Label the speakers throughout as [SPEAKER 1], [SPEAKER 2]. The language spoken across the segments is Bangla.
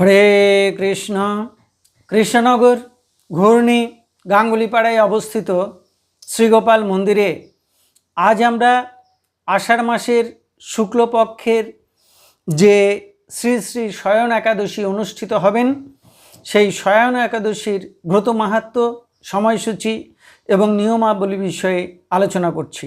[SPEAKER 1] হরে কৃষ্ণ। কৃষ্ণনগর ঘূর্ণি গাঙ্গুলিপাড়ায় অবস্থিত শ্রীগোপাল মন্দিরে আজ আমরা আষাঢ় মাসের শুক্লপক্ষের যে শ্রী শ্রী শয়ন একাদশী অনুষ্ঠিত হবেন, সেই শয়ন একাদশীর ব্রত মাহাত্ম, সময়সূচি এবং নিয়মাবলী বিষয়ে আলোচনা করছি।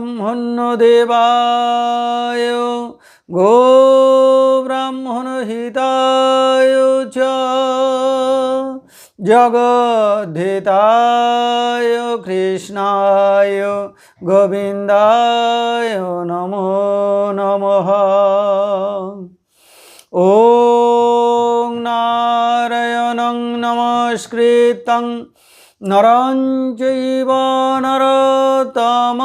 [SPEAKER 1] ॐ नमो ब्रह्मण्यदेवाय गो ब्राह्मणहिताय च जगद्धिताय कृष्णाय गोविन्दाय नमो नमः ॐ नारायणं नमस्कृतं নরং চৈব নরতমাম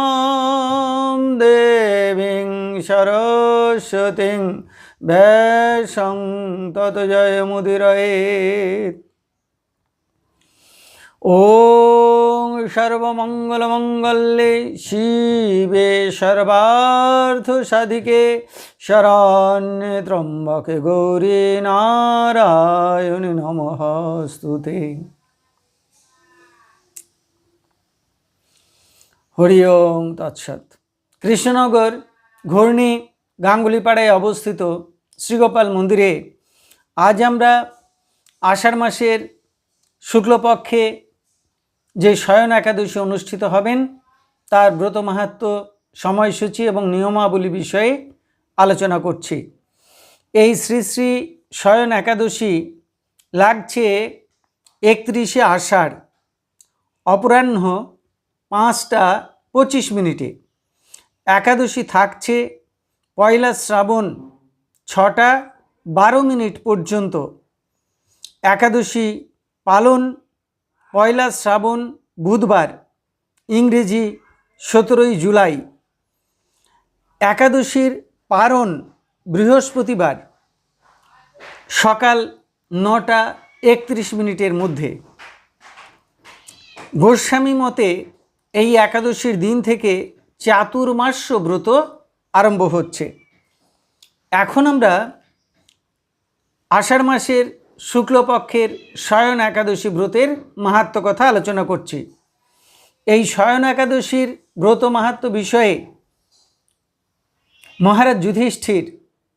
[SPEAKER 1] দেবীং সরস্বতীং ব্যাসং তত জয় মুদিরয়েত ওং সর্বমঙ্গলমঙ্গলে শিবে সর্বার্থ সাধিকে শরণ্যে ত্রম্বকে গৌরী নারায়ণী নমস্তুতে হরি ওং তৎসৎ। কৃষ্ণনগর ঘূর্ণি গাঙ্গুলিপাড়ায় অবস্থিত শ্রীগোপাল মন্দিরে আজ আমরা আষাঢ় মাসের শুক্লপক্ষে যে শয়ন একাদশী অনুষ্ঠিত হবেন, তার ব্রত মাহাত্ম, সময়সূচি এবং নিয়মাবলী বিষয়ে আলোচনা করছি। এই শ্রী শ্রী শয়ন একাদশী লাগছে একত্রিশে আষাঢ়, অপরাহ্ন পাঁচটা পঁচিশ মিনিটে। একাদশী থাকছে পয়লা শ্রাবণ ছটা বারো মিনিট পর্যন্ত। একাদশী পালন পয়লা শ্রাবণ বুধবার, ইংরেজি সতেরোই জুলাই। একাদশীর পারণ বৃহস্পতিবার, সকাল নটা একত্রিশ মিনিটের মধ্যে। গোস্বামী মতে এই একাদশীর দিন থেকে চাতুর্মাস্য ব্রত আরম্ভ হচ্ছে। এখন আমরা আষাঢ় মাসের শুক্লপক্ষের শয়ন একাদশী ব্রতের মাহাত্ম কথা আলোচনা করছি। এই শয়ন একাদশীর ব্রত মাহাত্ম বিষয়ে মহারাজ যুধিষ্ঠির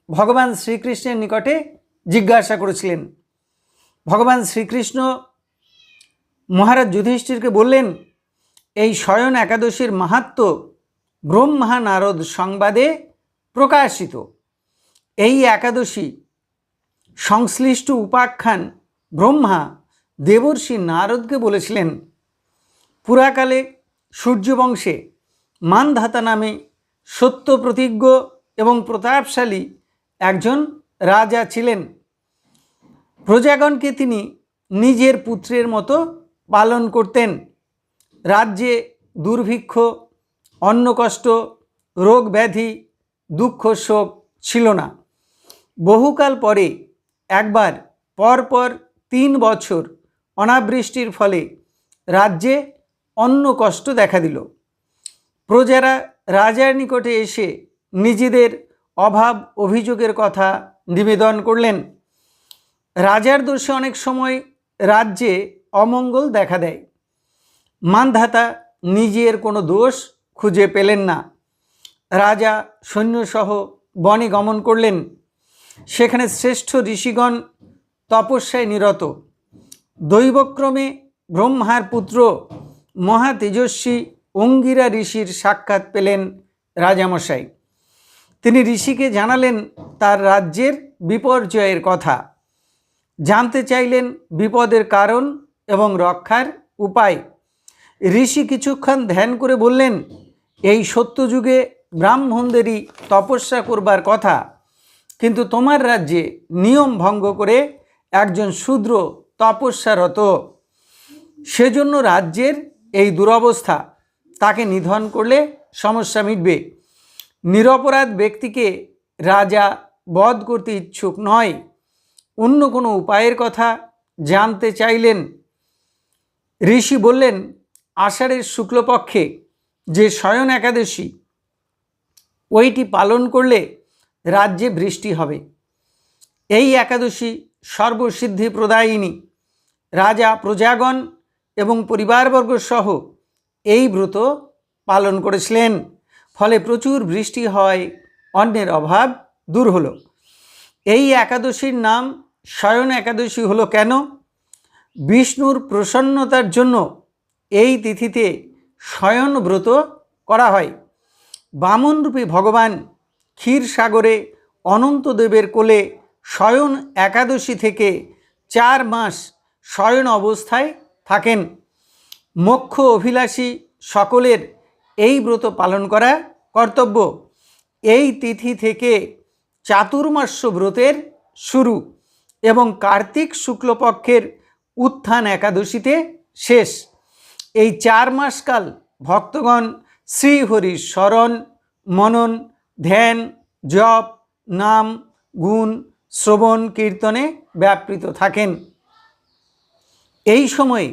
[SPEAKER 1] ভগবান শ্রীকৃষ্ণের নিকটে জিজ্ঞাসা করেছিলেন। ভগবান শ্রীকৃষ্ণ মহারাজ যুধিষ্ঠিরকে বললেন এই শয়ন একাদশীর মাহাত্ম ব্রহ্মা নারদ সংবাদে প্রকাশিত। এই একাদশী সংশ্লিষ্ট উপাখ্যান ব্রহ্মা দেবর্ষি নারদকে বলেছিলেন, পুরাকালে সূর্যবংশে মানধাতা নামে সত্য প্রতিজ্ঞ এবং প্রতাপশালী একজন রাজা ছিলেন। প্রজাগণকে তিনি নিজের পুত্রের মতো পালন করতেন। রাজ্যে দুর্ভিক্ষ, অন্ন কষ্ট, রোগ ব্যাধি, দুঃখ শোক ছিল না। বহুকাল পরে একবার পরপর তিন বছর অনাবৃষ্টির ফলে রাজ্যে অন্ন কষ্ট দেখা দিল। প্রজারা রাজার নিকটে এসে নিজেদের অভাব অভিযোগের কথা নিবেদন করলেন। রাজার দোষে অনেক সময় রাজ্যে অমঙ্গল দেখা দেয়। মানধাতা নিজের কোনো দোষ খুঁজে পেলেন না। রাজা সৈন্যসহ বনে গমন করলেন। সেখানে শ্রেষ্ঠ ঋষিগণ তপস্যায় নিরত। দৈবক্রমে ব্রহ্মার পুত্র মহা তেজস্বী অঙ্গিরা ঋষির সাক্ষাৎ পেলেন রাজামশাই। তিনি ঋষিকে জানালেন তার রাজ্যের বিপর্যয়ের কথা। জানতে চাইলেন বিপদের কারণ এবং রক্ষার উপায়। ঋষি কিছুক্ষণ ধ্যান করে বললেন, এই সত্যযুগে ব্রাহ্মণদেরই তপস্যা করবার কথা। কিন্তু তোমার রাজ্যে নিয়ম ভঙ্গ করে একজন শূদ্র তপস্যারত। সেজন্য রাজ্যের এই দুরবস্থা তাকে নিধন করলে সমস্যা মিটবে। নিরপরাধ ব্যক্তিকে রাজা বধ করতে ইচ্ছুক নয়। অন্য কোনো উপায়ের কথা জানতে চাইলেন। ঋষি বললেন আষাঢ়ের শুক্লপক্ষে যে শয়ন একাদশী, ওইটি পালন করলে রাজ্যে বৃষ্টি হবে। এই একাদশী সর্বসিদ্ধি প্রদায়িনী রাজা প্রজাগণ এবং পরিবারবর্গ সহ এই ব্রত পালন করেছিলেন। ফলে প্রচুর বৃষ্টি হয় অন্যের অভাব দূর হলো। এই একাদশীর নাম শয়ন একাদশী হলো কেন? বিষ্ণুর প্রসন্নতার জন্য এই তিথিতে শয়ন ব্রত করা হয়। বামনরূপী ভগবান ক্ষীর সাগরে অনন্তদেবের কোলে শয়ন একাদশী থেকে চার মাস শয়ন অবস্থায় থাকেন। মোক্ষ অভিলাষী সকলের এই ব্রত পালন করা কর্তব্য। এই তিথি থেকে চাতুর্মাস্য ব্রতের শুরু এবং কার্তিক শুক্লপক্ষের উত্থান একাদশীতে শেষ। এই চার মাসকাল ভক্তগণ শ্রীহরির স্মরণ মনন, ধ্যান, জপ, নাম, গুণ, শ্রবণ, কীর্তনে ব্যাপৃত থাকেন। এই সময়ে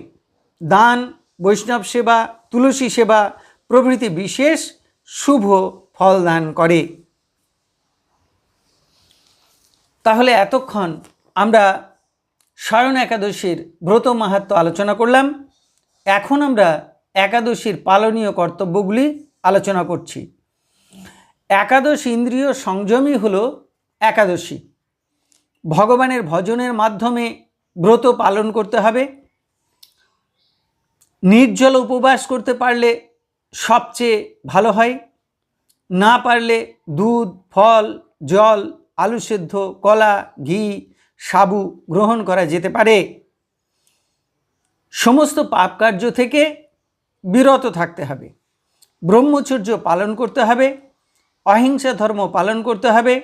[SPEAKER 1] দান, বৈষ্ণব সেবা, তুলসী সেবা প্রভৃতি বিশেষ শুভ ফল দান করে। তাহলে এতক্ষণ আমরা স্বয়ন একাদশীর ব্রত মাহাত্ম আলোচনা করলাম। এখন আমরা একাদশীর পালনীয় কর্তব্যগুলি আলোচনা করছি। একাদশ ইন্দ্রিয় সংযমই হল একাদশী। ভগবানের ভজনের মাধ্যমে ব্রত পালন করতে হবে। নির্জল উপবাস করতে পারলে সবচেয়ে ভালো হয়। না পারলে দুধ, ফল, জল, আলু সেদ্ধ, কলা, ঘি, সাবু গ্রহণ করা যেতে পারে। সমস্ত পাপ কার্য থেকে বিরত থাকতে হবে। ব্রহ্মচর্য পালন করতে হবে, অহিংসা ধর্ম পালন করতে হবে,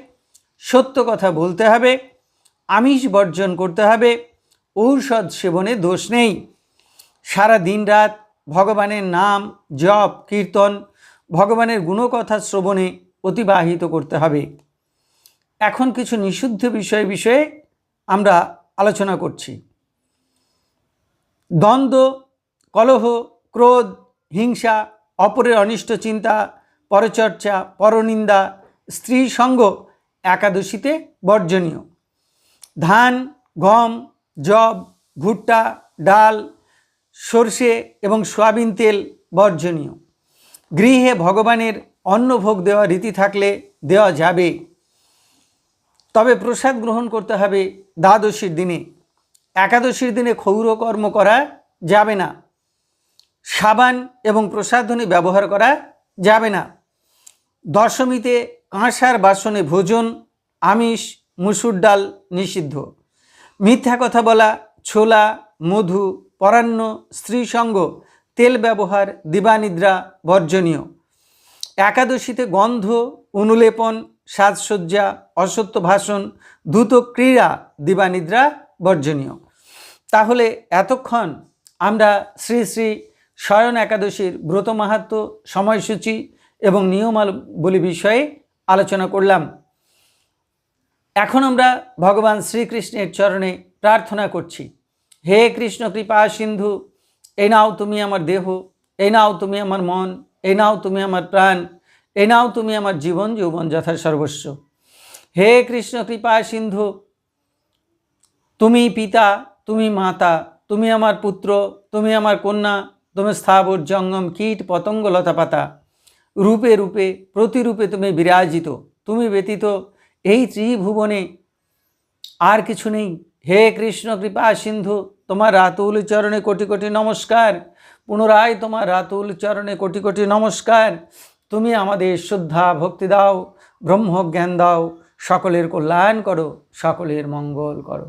[SPEAKER 1] সত্য কথা বলতে হবে, আমিষ বর্জন করতে হবে, ঔষধ সেবনে দোষ নেই। সারা দিন রাত ভগবানের নাম জপ, কীর্তন, ভগবানের গুণকথা শ্রবণে অতিবাহিত করতে হবে। এখন কিছু নিষিদ্ধ বিষয় বিষয়ে আমরা আলোচনা করছি। দ্বন্দ্ব, কলহ, ক্রোধ, হিংসা, অপরের অনিষ্ট চিন্তা, পরচর্চা, পরনিন্দা, স্ত্রী সঙ্গ একাদশীতে বর্জনীয়। ধান, গম জব ভুট্টা, ডাল, সর্ষে এবং সয়াবিন তেল বর্জনীয়। গৃহে ভগবানের অন্নভোগ দেওয়া রীতি থাকলে দেওয়া যাবে। তবে প্রসাদ গ্রহণ করতে হবে দ্বাদশীর দিনে। একাদশীর দিনে ক্ষৌরকর্ম করা যাবে না। সাবান এবং প্রসাধনী ব্যবহার করা যাবে না। দশমীতে কাঁসার বাসনে ভোজন, আমিষ, মুসুর ডাল নিষিদ্ধ। মিথ্যা কথা বলা, ছোলা, মধু, পরান্ন, স্ত্রীসঙ্গ, তেল ব্যবহার, দিবানিদ্রা বর্জনীয়। একাদশীতে গন্ধ অনুলেপন সাজসজ্জা, অসত্য ভাষণ, দ্রুত ক্রীড়া, দিবানিদ্রা বর্জনীয়। তাহলে এতক্ষণ আমরা শ্রী শ্রী শয়ন একাদশীর ব্রত মাহাত্ম, সময়সূচি এবং নিয়মাবলী বিষয়ে আলোচনা করলাম। এখন আমরা ভগবান শ্রীকৃষ্ণের চরণে প্রার্থনা করছি। হে কৃষ্ণ কৃপা সিন্ধু, এই নাও তুমি আমার দেহ, এই নাও তুমি আমার মন, এই নাও তুমি আমার প্রাণ, এই নাও তুমি আমার জীবন, যৌবন যথা সর্বস্ব হে কৃষ্ণ কৃপা সিন্ধু তুমি পিতা, তুমি মাতা, তুমি আমার পুত্র, তুমি আমার কন্যা, তুমি স্থাবর জঙ্গম কীট পতঙ্গ লতা পাতা। রূপে রূপে, প্রতিরূপে তুমি বিরাজিত, তুমি ব্যতীত এই ত্রিভুবনে আর কিছু নেই। হে কৃষ্ণ, কৃপা, সিন্ধু, তোমার রাতুল চরণে কোটি কোটি নমস্কার। পুনরায় তোমার রাতুল চরণে কোটি কোটি নমস্কার। তুমি আমাদের শ্রদ্ধা, ভক্তি দাও, ব্রহ্মজ্ঞান দাও, সকলের কল্যাণ করো, সকলের মঙ্গল করো।